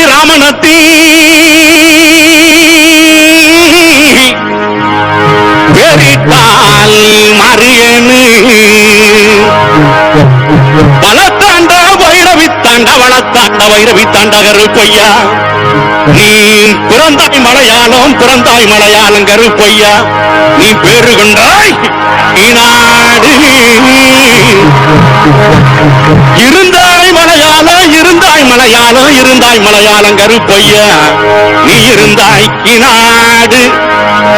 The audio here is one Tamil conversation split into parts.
நாட்டு வெறித்தால் மறியனு பலத்தாண்ட வைரவி வைரவித்தாண்ட வளத்தாண்ட வைரவித்தாண்ட கருப்பையா நீ பிறந்தாய் மலையாளம் பிறந்தாய் மலையாளம் கருப்பையா நீ பேரு கொண்டாய் நாடு இருந்தாய் மலையாளம் இருந்தாய் மலையாளம் இருந்தாய் மலையாளம் பொய்யா? நீ இருந்தாய் நாடு.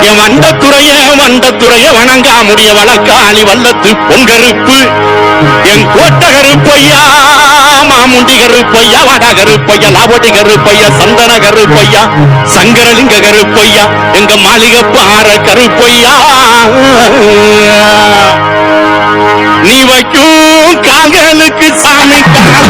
என் வண்டத்துறைய வண்டத்துறைய வணங்கா. முடிய வழக்காளி வல்லத்து பொங்கருப்பு என் கோட்ட கருப்பையா மாமுண்டி கருப்பையா வட கருப்பையா லாவடி கருப்பையா சந்தன கருப்பையா சங்கரலிங்க கருப்பையா எங்க மாளிகை பாற கருப்பையா நீ வைக்கும் கால்களுக்கு சாமி கால்களுக்கு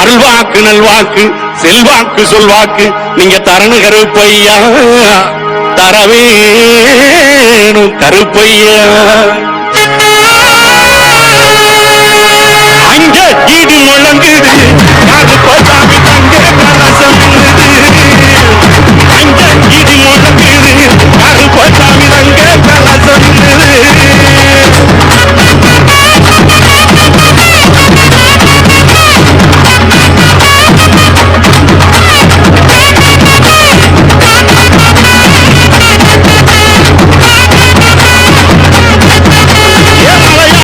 அருள்வாக்கு நல்வாக்கு செல்வாக்கு சொல்வாக்கு. நீங்க தரணு கருப்பையா தரவேணும் கருப்பையா